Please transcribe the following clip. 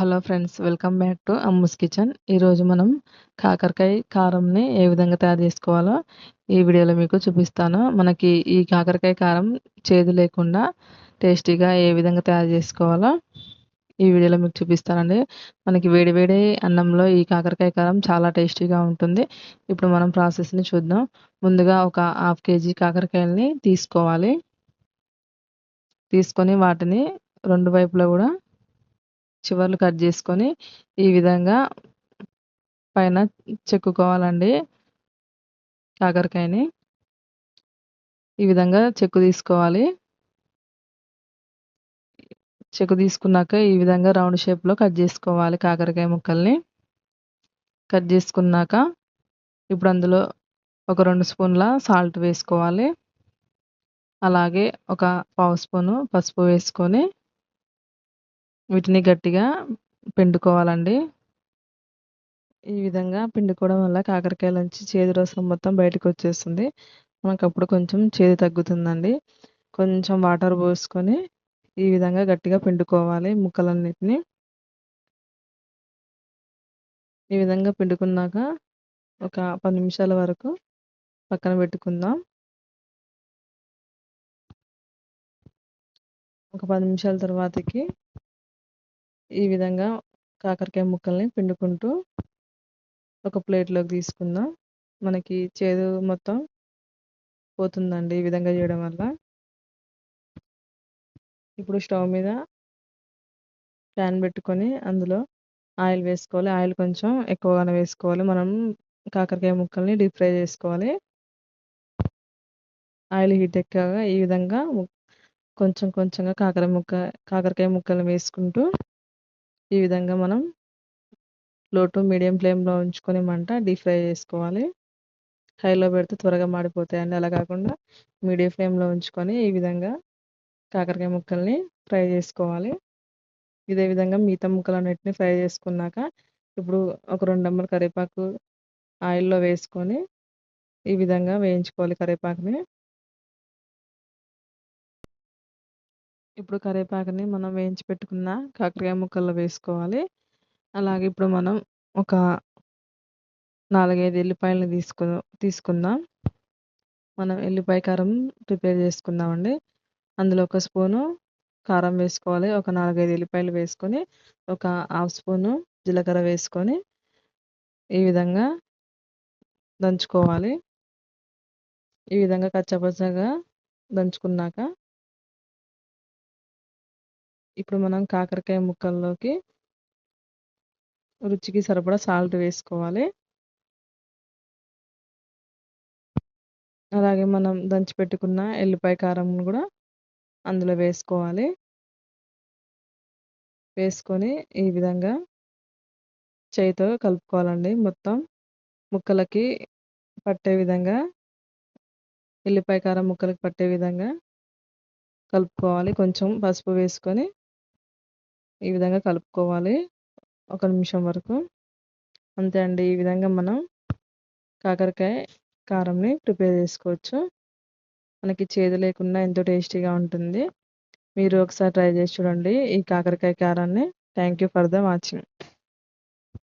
Hello friends welcome back to Ammu's kitchen. ఈరోజు మనం కాకరకాయ కారంని ఏ విధంగా తయారు చేసుకోవాలో ఈ వీడియోలో మీకు చూపిస్తాను. మనకి ఈ కాకరకాయ కారం చేదు లేకుండా టేస్టీగా ఏ విధంగా తయారు చేసుకోవాలో ఈ వీడియోలో మీకు చూపిస్తానండి. మనకి వేడివేడి అన్నంలో ఈ కాకరకాయ కారం చాలా టేస్టీగా ఉంటుంది. ఇప్పుడు మనం ప్రాసెస్ని చూద్దాం. ముందుగా ఒక హాఫ్ కేజీ కాకరకాయలని తీసుకోవాలి. తీసుకొని వాటిని రెండు వైపులా కూడా చివర్లు కట్ చేసుకొని ఈ విధంగా పైన చెక్కుకోవాలండి. కాకరకాయని ఈ విధంగా చెక్కు తీసుకోవాలి. చెక్కు తీసుకున్నాక ఈ విధంగా రౌండ్ షేప్లో కట్ చేసుకోవాలి కాకరకాయ ముక్కల్ని. కట్ చేసుకున్నాక ఇప్పుడు అందులో ఒక రెండు స్పూన్ల సాల్ట్ వేసుకోవాలి. అలాగే ఒక పావు స్పూను పసుపు వేసుకొని వీటిని గట్టిగా పిండుకోవాలండి. ఈ విధంగా పిండుకోవడం వల్ల కాకరకాయల నుంచి చేదు రసం మొత్తం బయటకు వచ్చేస్తుంది. మనకు అప్పుడు కొంచెం చేదు తగ్గుతుందండి. కొంచెం వాటర్ పోసుకొని ఈ విధంగా గట్టిగా పిండుకోవాలి ముక్కలన్నిటిని. ఈ విధంగా పిండుకున్నాక ఒక పది నిమిషాల వరకు పక్కన పెట్టుకుందాం. ఒక పది నిమిషాల తర్వాతకి ఈ విధంగా కాకరకాయ ముక్కల్ని పిండుకుంటూ ఒక ప్లేట్లోకి తీసుకుందాం. మనకి చేదు మొత్తం పోతుందండి ఈ విధంగా చేయడం వల్ల. ఇప్పుడు స్టవ్ మీద ప్యాన్ పెట్టుకొని అందులో ఆయిల్ వేసుకోవాలి. ఆయిల్ కొంచెం ఎక్కువగానే వేసుకోవాలి. మనం కాకరకాయ ముక్కల్ని డీప్ ఫ్రై చేసుకోవాలి. ఆయిల్ హీట్ ఎక్కాక ఈ విధంగా కొంచెం కొంచెంగా కాకర ముక్క కాకరకాయ ముక్కలు వేసుకుంటూ ఈ విధంగా మనం లో టు మీడియం ఫ్లేమ్లో ఉంచుకొని మంట డీప్ ఫ్రై చేసుకోవాలి. హైలో పెడితే త్వరగా మాడిపోతాయండి. అలా కాకుండా మీడియం ఫ్లేమ్లో ఉంచుకొని ఈ విధంగా కాకరకాయ ముక్కల్ని ఫ్రై చేసుకోవాలి. ఇదే విధంగా మిగతా ముక్కలు ముక్కలన్నిటిని ఫ్రై చేసుకున్నాక ఇప్పుడు ఒక రెండు నెంబర్ కరివేపాకు ఆయిల్లో వేసుకొని ఈ విధంగా వేయించుకోవాలి కరివేపాకుని. ఇప్పుడు కరివేపాకుని మనం వేయించి పెట్టుకున్న కాకరకాయ ముక్కల్లో వేసుకోవాలి. అలాగే ఇప్పుడు మనం ఒక నాలుగైదు ఎల్లిపాయలని తీసుకు తీసుకుందాం. మనం ఎల్లిపాయ కారం ప్రిపేర్ చేసుకుందామండి. అందులో ఒక స్పూను కారం వేసుకోవాలి. ఒక నాలుగైదు ఎల్లిపాయలు వేసుకొని ఒక హాఫ్ స్పూను జీలకర్ర వేసుకొని ఈ విధంగా దంచుకోవాలి. ఈ విధంగా కచ్చపచ్చగా దంచుకున్నాక ఇప్పుడు మనం కాకరకాయ ముక్కల్లోకి రుచికి సరిపడా సాల్ట్ వేసుకోవాలి. అలాగే మనం దంచి పెట్టుకున్న ఎల్లిపాయ కారం కూడా అందులో వేసుకోవాలి. వేసుకొని ఈ విధంగా చేయితో కలుపుకోవాలండి. మొత్తం ముక్కలకి పట్టే విధంగా ఎల్లిపాయ కారం ముక్కలకి పట్టే విధంగా కలుపుకోవాలి. కొంచెం పసుపు వేసుకొని ఈ విధంగా కలుపుకోవాలి. ఒక నిమిషం వరకు. అంతే అండి. ఈ విధంగా మనం కాకరకాయ కారంని ప్రిపేర్ చేసుకోవచ్చు. మనకి చేదు లేకుండా ఎంతో టేస్టీగా ఉంటుంది. మీరు ఒకసారి ట్రై చేసి చూడండి ఈ కాకరకాయ కారాన్ని. Thank you for the watching.